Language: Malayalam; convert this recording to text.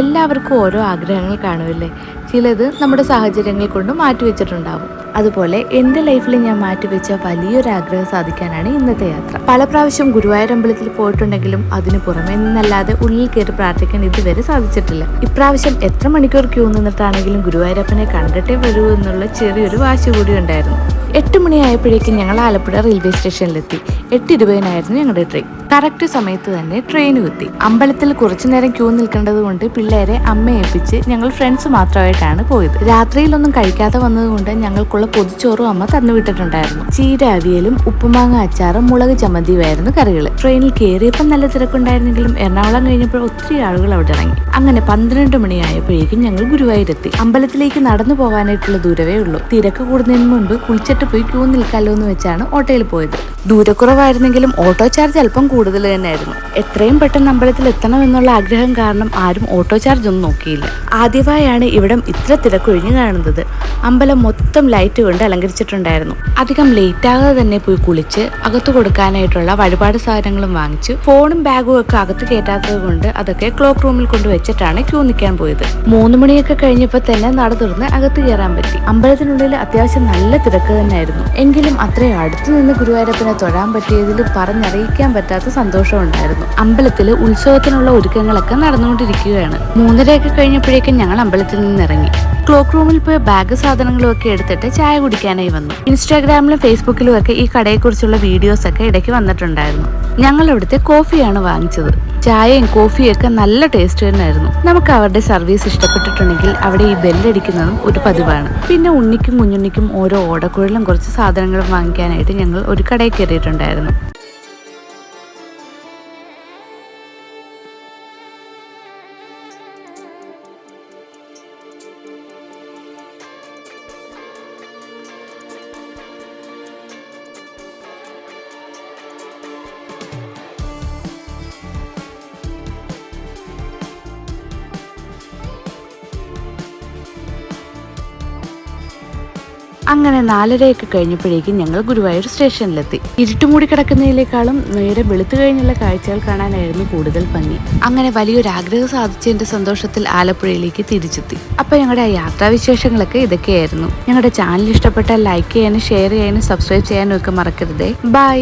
എല്ലാവർക്കും ഓരോ ആഗ്രഹങ്ങൾ കാണുമല്ലേ? ചിലത് നമ്മുടെ സാഹചര്യങ്ങൾ കൊണ്ട് മാറ്റിവെച്ചിട്ടുണ്ടാവും അതുപോലെ എന്റെ ലൈഫിൽ ഞാൻ മാറ്റിവെച്ച വലിയൊരു ആഗ്രഹം സാധിക്കാനാണ് ഇന്നത്തെ യാത്ര. പല പ്രാവശ്യം ഗുരുവായൂർ അമ്പലത്തിൽ പോയിട്ടുണ്ടെങ്കിലും അതിന് പുറമെ നിന്നല്ലാതെ ഉള്ളിൽ കയറി പ്രാർത്ഥിക്കാൻ ഇതുവരെ സാധിച്ചിട്ടില്ല. ഇപ്രാവശ്യം എത്ര മണിക്കൂർ ക്യൂ നിന്നിട്ടാണെങ്കിലും ഗുരുവായൂരപ്പനെ കണ്ടിട്ടേ വരൂ എന്നുള്ള ചെറിയൊരു വാശി കൂടി ഉണ്ടായിരുന്നു. എട്ട് മണിയായപ്പോഴേക്കും ഞങ്ങൾ ആലപ്പുഴ റെയിൽവേ സ്റ്റേഷനിലെത്തി. എട്ട് ഇരുപതിനായിരുന്നു ഞങ്ങളുടെ ട്രെയിൻ. കറക്റ്റ് സമയത്ത് തന്നെ ട്രെയിൻ കുത്തി അമ്പലത്തിൽ കുറച്ചു നേരം ക്യൂ നിൽക്കേണ്ടത് കൊണ്ട് പിള്ളേരെ അമ്മയെ ഏൽപ്പിച്ച് ഞങ്ങൾ ഫ്രണ്ട്സ് മാത്രമായിട്ടാണ് പോയത്. രാത്രിയിലൊന്നും കഴിക്കാതെ വന്നതുകൊണ്ട് ഞങ്ങൾക്കുള്ള പൊതിച്ചോറും അമ്മ തന്നു വിട്ടിട്ടുണ്ടായിരുന്നു. ചീര അവിയലും ഉപ്പുമാങ്ങ അച്ചാറും മുളക് ചമ്മന്തിയുമായിരുന്നു കറികൾ. ട്രെയിനിൽ കയറിയപ്പോൾ നല്ല തിരക്കുണ്ടായിരുന്നെങ്കിലും എറണാകുളം കഴിഞ്ഞപ്പോൾ ഒത്തിരി ആളുകൾ അവിടെ ഇറങ്ങി. അങ്ങനെ പന്ത്രണ്ട് മണിയായപ്പോഴേക്കും ഞങ്ങൾ ഗുരുവായൂരെത്തി. അമ്പലത്തിലേക്ക് നടന്നു പോകാനായിട്ടുള്ള ദൂരവേ ഉള്ളൂ. തിരക്ക് കൂടുന്നതിന് മുൻപ് കുളിച്ചിട്ട് പോയി ക്യൂ നിൽക്കാലോ എന്ന് വെച്ചാണ് ഓട്ടോയിൽ പോയത്. ദൂരക്കുറവായിരുന്നെങ്കിലും ഓട്ടോ ചാർജ് അല്പം തന്നെയായിരുന്നു. എത്രയും പെട്ടെന്ന് അമ്പലത്തിൽ എത്തണം എന്നുള്ള ആഗ്രഹം കാരണം ആരും ഓട്ടോ ചാർജ് ഒന്നും നോക്കിയില്ല. ആദ്യമായാണ് ഇവിടം ഇത്ര തിരക്കൊഴിഞ്ഞു കാണുന്നത്. അമ്പലം മൊത്തം ലൈറ്റ് കൊണ്ട് അലങ്കരിച്ചിട്ടുണ്ടായിരുന്നു. അധികം ലേറ്റ് ആകാതെ തന്നെ പോയി കുളിച്ച് അകത്ത് കൊടുക്കാനായിട്ടുള്ള വഴിപാട് സാധനങ്ങളും വാങ്ങിച്ച് ഫോണും ബാഗും ഒക്കെ അകത്ത് കയറ്റാത്തത് കൊണ്ട് അതൊക്കെ ക്ലോക്ക് റൂമിൽ കൊണ്ട് വെച്ചിട്ടാണ് ക്യൂ നിൽക്കാൻ പോയത്. മൂന്ന് മണിയൊക്കെ കഴിഞ്ഞപ്പോൾ തന്നെ നട തുറന്ന് അകത്ത് കയറാൻ പറ്റി. അമ്പലത്തിനുള്ളിൽ അത്യാവശ്യം നല്ല തിരക്ക് തന്നെയായിരുന്നു. എങ്കിലും അത്രയും അടുത്തു നിന്ന് ഗുരുവായൂരപ്പനെ തൊഴാൻ പറ്റിയതിൽ പറഞ്ഞറിയിക്കാൻ പറ്റാത്ത സന്തോഷമുണ്ടായിരുന്നു അമ്പലത്തിൽ ഉത്സവത്തിനുള്ള ഒരുക്കങ്ങളൊക്കെ നടന്നുകൊണ്ടിരിക്കുകയാണ്. മൂന്നരയൊക്കെ കഴിഞ്ഞപ്പോഴേക്കും ഞങ്ങൾ അമ്പലത്തിൽ നിന്ന് ഇറങ്ങി ക്ലോക്ക് റൂമിൽ പോയി ബാഗ് സാധനങ്ങളും ഒക്കെ എടുത്തിട്ട് ചായ കുടിക്കാനായി വന്നു. ഇൻസ്റ്റാഗ്രാമിലും ഫേസ്ബുക്കിലും ഒക്കെ ഈ കടയെക്കുറിച്ചുള്ള വീഡിയോസ് ഒക്കെ ഇടയ്ക്ക് വന്നിട്ടുണ്ടായിരുന്നു. ഞങ്ങൾ അവിടുത്തെ കോഫിയാണ് വാങ്ങിച്ചത്. ചായയും കോഫിയും ഒക്കെ നല്ല ടേസ്റ്റ് തന്നെയായിരുന്നു. നമുക്ക് അവരുടെ സർവീസ് ഇഷ്ടപ്പെട്ടിട്ടുണ്ടെങ്കിൽ അവിടെ ഈ ബെല്ലടിക്കുന്നതും ഒരു പതിവാണ്. പിന്നെ ഉണ്ണിക്കും കുഞ്ഞുണ്ണിക്കും ഓരോ ഓടക്കുഴലും കുറച്ച് സാധനങ്ങളും വാങ്ങിക്കാനായിട്ട് ഞങ്ങൾ ഒരു കടയിൽ കയറിയിട്ടുണ്ടായിരുന്നു. അങ്ങനെ നാലരയൊക്കെ കഴിഞ്ഞപ്പോഴേക്കും ഞങ്ങൾ ഗുരുവായൂർ സ്റ്റേഷനിലെത്തി. ഇരുട്ടുമൂടി കിടക്കുന്നതിനേക്കാളും നേരെ വെളുത്തു കഴിഞ്ഞുള്ള കാഴ്ചകൾ കാണാനായിരുന്നു കൂടുതൽ ഭംഗി. അങ്ങനെ വലിയൊരു ആഗ്രഹം സാധിച്ചതിന്റെ സന്തോഷത്തിൽ ആലപ്പുഴയിലേക്ക് തിരിച്ചെത്തി. അപ്പൊ ഞങ്ങളുടെ യാത്രാവിശേഷങ്ങളൊക്കെ ഇതൊക്കെയായിരുന്നു. ഞങ്ങളുടെ ചാനൽ ഇഷ്ടപ്പെട്ടാൽ ലൈക്ക് ചെയ്യാനും ഷെയർ ചെയ്യാനും സബ്സ്ക്രൈബ് ചെയ്യാനും ഒക്കെ മറക്കരുതേ. ബൈ